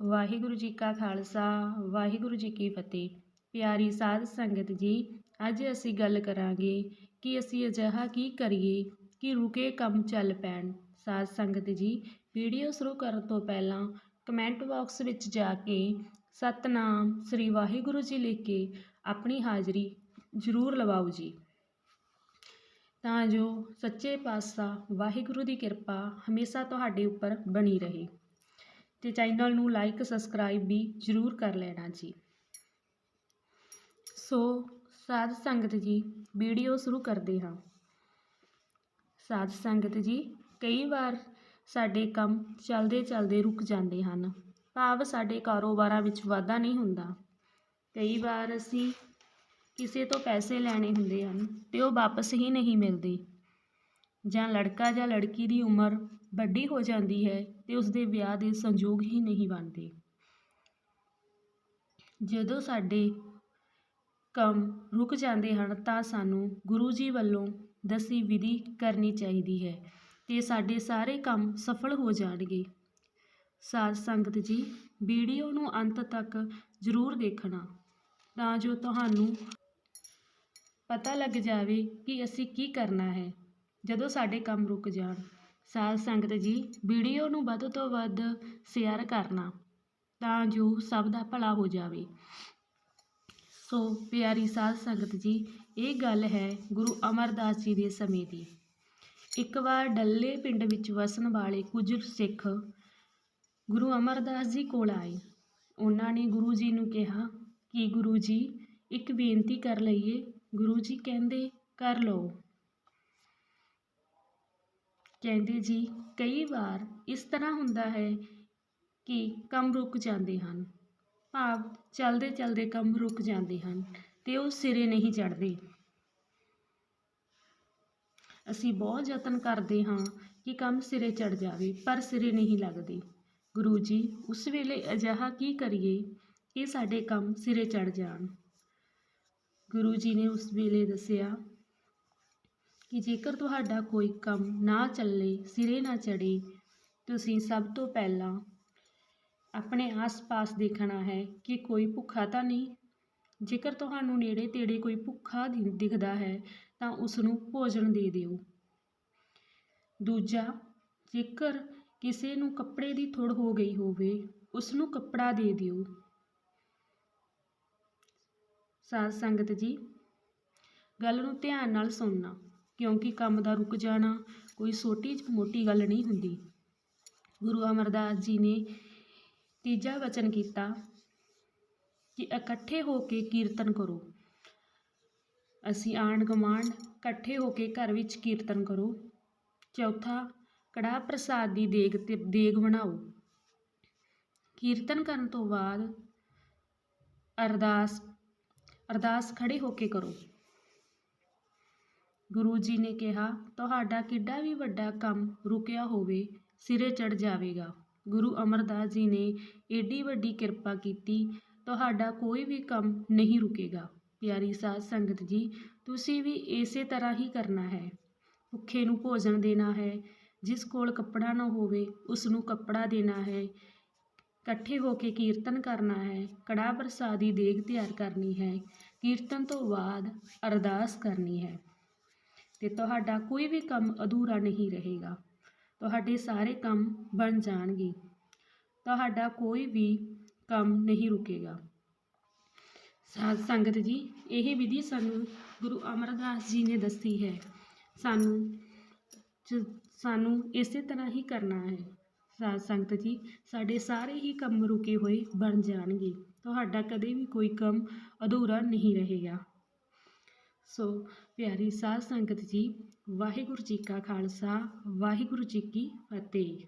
ਵਾਹਿਗੁਰੂ ਜੀ ਕਾ ਖਾਲਸਾ, ਵਾਹਿਗੁਰੂ ਜੀ ਕੀ ਫਤਿਹ। ਪਿਆਰੀ ਸਾਧ ਸੰਗਤ ਜੀ, ਅੱਜ ਅਸੀਂ ਗੱਲ ਕਰਾਂਗੇ ਕਿ ਅਸੀਂ ਅਜਿਹਾ ਕੀ ਕਰੀਏ ਕਿ ਰੁਕੇ ਕੰਮ ਚੱਲ ਪੈਣ। ਸਾਧ ਸੰਗਤ ਜੀ, ਵੀਡੀਓ ਸ਼ੁਰੂ ਕਰਨ ਤੋਂ ਪਹਿਲਾਂ ਕਮੈਂਟ ਬਾਕਸ ਵਿੱਚ ਜਾ ਕੇ ਸਤਨਾਮ ਸ੍ਰੀ ਵਾਹਿਗੁਰੂ ਜੀ ਲਿਖ ਕੇ ਆਪਣੀ ਹਾਜ਼ਰੀ ਜ਼ਰੂਰ ਲਵਾਓ ਜੀ। ਤਾਂ ਜੋ ਸੱਚੇ ਪਾਤਸ਼ਾਹ ਵਾਹਿਗੁਰੂ ਦੀ ਕਿਰਪਾ ਹਮੇਸ਼ਾ ਤੁਹਾਡੇ ਉੱਪਰ ਬਣੀ ਰਹੇ। ਤੇ ਚੈਨਲ ਨੂੰ ਲਾਈਕ ਸਬਸਕ੍ਰਾਈਬ ਵੀ ਜ਼ਰੂਰ ਕਰ ਲੈਣਾ ਜੀ। ਸੋ ਸਾਧ ਸੰਗਤ ਜੀ, ਵੀਡੀਓ ਸ਼ੁਰੂ ਕਰਦੇ ਹਾਂ। ਸਾਧ ਸੰਗਤ ਜੀ, ਕਈ ਵਾਰ ਸਾਡੇ ਕੰਮ ਚੱਲਦੇ ਚੱਲਦੇ ਰੁਕ ਜਾਂਦੇ ਹਨ। ਭਾਵ ਸਾਡੇ ਕਾਰੋਬਾਰਾਂ ਵਿੱਚ ਵਾਧਾ ਨਹੀਂ ਹੁੰਦਾ। ਕਈ ਵਾਰ ਅਸੀਂ ਕਿਸੇ ਤੋਂ ਪੈਸੇ ਲੈਣੇ ਹੁੰਦੇ ਹਨ ਤੇ ਉਹ ਵਾਪਸ ਹੀ ਨਹੀਂ ਮਿਲਦੇ। ਜਾਂ ਲੜਕਾ ਜਾਂ ਲੜਕੀ ਦੀ ਉਮਰ ਵੱਡੀ ਹੋ ਜਾਂਦੀ ਹੈ ਤੇ ਉਸਦੇ ਵਿਆਹ ਦੇ ਸੰਯੋਗ ਹੀ ਨਹੀਂ ਬਣਦੇ। ਜਦੋਂ ਸਾਡੇ ਕੰਮ ਰੁਕ ਜਾਂਦੇ ਹਨ ਤਾਂ ਸਾਨੂੰ ਗੁਰੂ ਜੀ ਵੱਲੋਂ ਦੱਸੀ ਵਿਧੀ ਕਰਨੀ ਚਾਹੀਦੀ ਹੈ ਤੇ ਸਾਡੇ ਸਾਰੇ ਕੰਮ ਸਫਲ ਹੋ ਜਾਣਗੇ। ਸਾਧ ਸੰਗਤ ਜੀ, ਵੀਡੀਓ ਨੂੰ ਅੰਤ ਤੱਕ ਜ਼ਰੂਰ ਦੇਖਣਾ ਤਾਂ ਜੋ ਤੁਹਾਨੂੰ ਪਤਾ ਲੱਗ ਜਾਵੇ ਕਿ ਅਸੀਂ ਕੀ ਕਰਨਾ ਹੈ। ਜਦੋਂ ਸਾਡੇ ਕੰਮ ਰੁਕ ਜਾਣ ਸਾਧ ਸੰਗਤ ਜੀ, ਵੀਡੀਓ ਨੂੰ ਵੱਧ ਤੋਂ ਵੱਧ ਸ਼ੇਅਰ ਕਰਨਾ, ਤਾਂ ਜੋ ਸਭ ਦਾ ਭਲਾ ਹੋ ਜਾਵੇ। ਸੋ ਪਿਆਰੀ ਸਾਧ ਸੰਗਤ ਜੀ, ਇਹ ਗੱਲ ਹੈ ਗੁਰੂ ਅਮਰਦਾਸ ਜੀ ਦੇ ਸਮੇਂ ਦੀ। ਇੱਕ ਵਾਰ ਡੱਲੇ ਪਿੰਡ ਵਿੱਚ ਵਸਣ ਵਾਲੇ ਕੁਝ ਸਿੱਖ ਗੁਰੂ ਅਮਰਦਾਸ ਜੀ ਕੋਲ ਆਏ। ਉਹਨਾਂ ਨੇ ਗੁਰੂ ਜੀ ਨੂੰ ਕਿਹਾ ਕਿ ਗੁਰੂ ਜੀ, ਇੱਕ ਬੇਨਤੀ ਕਰ ਲਈਏ। ਗੁਰੂ ਜੀ ਕਹਿੰਦੇ, ਕਰ ਲਓ। ਕਹਿੰਦੇ ਜੀ, ਕਈ ਵਾਰ ਇਸ ਤਰ੍ਹਾਂ ਹੁੰਦਾ ਹੈ ਕਿ ਕੰਮ ਰੁਕ ਜਾਂਦੇ ਹਨ। ਭਾਵ ਚਲਦੇ ਚਲਦੇ ਕੰਮ ਰੁਕ ਜਾਂਦੇ ਹਨ ਅਤੇ ਉਹ ਸਿਰੇ ਨਹੀਂ ਚੜ੍ਹਦੇ। ਅਸੀਂ ਬਹੁਤ ਯਤਨ ਕਰਦੇ ਹਾਂ ਕਿ ਕੰਮ ਸਿਰੇ ਚੜ ਜਾਵੇ, ਪਰ ਸਿਰੇ ਨਹੀਂ ਲੱਗਦੇ। ਗੁਰੂ ਜੀ, ਉਸ ਵੇਲੇ ਅਜਿਹਾ ਕੀ ਕਰੀਏ ਕਿ ਸਾਡੇ ਕੰਮ ਸਿਰੇ ਚੜ ਜਾਣ। ਗੁਰੂ ਜੀ ਨੇ ਉਸ ਵੇਲੇ ਦੱਸਿਆ ਕਿ ਜੇਕਰ ਤੁਹਾਡਾ ਕੋਈ ਕੰਮ ਨਾ ਚੱਲੇ, ਸਿਰੇ ਨਾ ਚੜੇ ਤੁਸੀਂ ਸਭ ਤੋਂ ਪਹਿਲਾਂ ਆਪਣੇ ਆਸ-ਪਾਸ ਦੇਖਣਾ ਹੈ ਕਿ ਕੋਈ ਭੁੱਖਾ ਤਾਂ ਨਹੀਂ। ਜੇਕਰ ਤੁਹਾਨੂੰ ਨੇੜੇ ਤੇੜੇ ਕੋਈ ਭੁੱਖਾ ਦਿਖਦਾ ਹੈ, ਤਾਂ ਉਸ ਨੂੰ ਭੋਜਨ ਦੇ ਦਿਓ। ਦੂਜਾ, ਜੇਕਰ ਕਿਸੇ ਨੂੰ ਕੱਪੜੇ ਦੀ ਥੁੜ ਹੋ ਗਈ ਹੋਵੇ ਉਸ ਨੂੰ ਕੱਪੜਾ ਦੇ ਦਿਓ। ਸਾਧ ਸੰਗਤ ਜੀ, ਗੱਲ ਨੂੰ ਧਿਆਨ ਨਾਲ ਸੁਣਨਾ। ਕਿਉਂਕਿ ਕੰਮ ਦਾ ਰੁਕ ਜਾਣਾ ਕੋਈ ਛੋਟੀ ਮੋਟੀ ਗੱਲ ਨਹੀਂ ਹੁੰਦੀ। ਗੁਰੂ ਅਮਰਦਾਸ ਜੀ ਨੇ ਤੀਜਾ ਵਚਨ ਕੀਤਾ ਕਿ ਇਕੱਠੇ ਹੋ ਕੇ ਕੀਰਤਨ ਕਰੋ। ਅਸੀਂ ਆਂਢ ਗੁਆਂਢ ਇਕੱਠੇ ਹੋ ਕੇ ਘਰ ਵਿੱਚ ਕੀਰਤਨ ਕਰੋ। ਚੌਥਾ, ਕੜਾਹ ਪ੍ਰਸਾਦ ਦੀ ਦੇਗ ਤੇ ਦੇਗ ਬਣਾਓ। ਕੀਰਤਨ ਕਰਨ ਤੋਂ ਬਾਅਦ ਅਰਦਾਸ ਅਰਦਾਸ ਖੜੇ ਹੋ ਕੇ ਕਰੋ। ਗੁਰੂ ਜੀ ਨੇ ਕਿਹਾ, ਤੁਹਾਡਾ ਕਿੱਡਾ ਵੀ ਵੱਡਾ ਕੰਮ ਰੁਕਿਆ ਹੋਵੇ, ਸਿਰੇ ਚੜ ਜਾਵੇਗਾ। ਗੁਰੂ ਅਮਰਦਾਸ ਜੀ ਨੇ ਏਡੀ ਵੱਡੀ ਕਿਰਪਾ ਕੀਤੀ, ਤੁਹਾਡਾ ਕੋਈ ਵੀ ਕੰਮ ਨਹੀਂ ਰੁਕੇਗਾ। ਪਿਆਰੀ ਸਾਧ ਸੰਗਤ ਜੀ, ਤੁਸੀਂ ਵੀ ਇਸੇ ਤਰ੍ਹਾਂ ਹੀ ਕਰਨਾ ਹੈ। ਭੁੱਖੇ ਨੂੰ ਭੋਜਨ ਦੇਣਾ ਹੈ, ਜਿਸ ਕੋਲ ਕੱਪੜਾ ਨਾ ਹੋਵੇ ਉਸ ਨੂੰ ਕੱਪੜਾ ਦੇਣਾ ਹੈ। ਇਕੱਠੇ ਹੋ ਕੇ ਕੀਰਤਨ ਕਰਨਾ ਹੈ, ਕੜਾਹ ਪ੍ਰਸਾਦੀ ਦੇਗ ਤਿਆਰ ਕਰਨੀ ਹੈ, ਕੀਰਤਨ ਤੋਂ ਬਾਅਦ ਅਰਦਾਸ ਕਰਨੀ ਹੈ। ਤੇ ਤੁਹਾਡਾ ਕੋਈ ਵੀ ਕੰਮ ਅਧੂਰਾ ਨਹੀਂ ਰਹੇਗਾ। ਤੁਹਾਡੇ ਸਾਰੇ ਕੰਮ ਬਣ ਜਾਣਗੇ। ਤੁਹਾਡਾ ਕੋਈ ਵੀ ਕੰਮ ਨਹੀਂ ਰੁਕੇਗਾ। ਸਾਧ ਸੰਗਤ ਜੀ, ਇਹ ਵਿਧੀ ਸਾਨੂੰ ਗੁਰੂ ਅਮਰਦਾਸ ਜੀ ਨੇ ਦੱਸੀ ਹੈ। ਸਾਨੂੰ ਸਾਨੂੰ ਇਸੇ ਤਰ੍ਹਾਂ ਹੀ ਕਰਨਾ ਹੈ। ਸਾਧ ਸੰਗਤ ਜੀ, ਸਾਡੇ ਸਾਰੇ ਹੀ ਕੰਮ ਰੁਕੇ ਹੋਏ ਬਣ ਜਾਣਗੇ। ਤੁਹਾਡਾ ਕਦੇ ਵੀ ਕੋਈ ਕੰਮ ਅਧੂਰਾ ਨਹੀਂ ਰਹੇਗਾ। ਸੋ ਪਿਆਰੀ ਸਾਧ ਸੰਗਤ ਜੀ ਵਾਹਿਗੁਰੂ ਜੀ ਕਾ ਖਾਲਸਾ ਵਾਹਿਗੁਰੂ ਜੀ ਕੀ ਫਤਿਹ।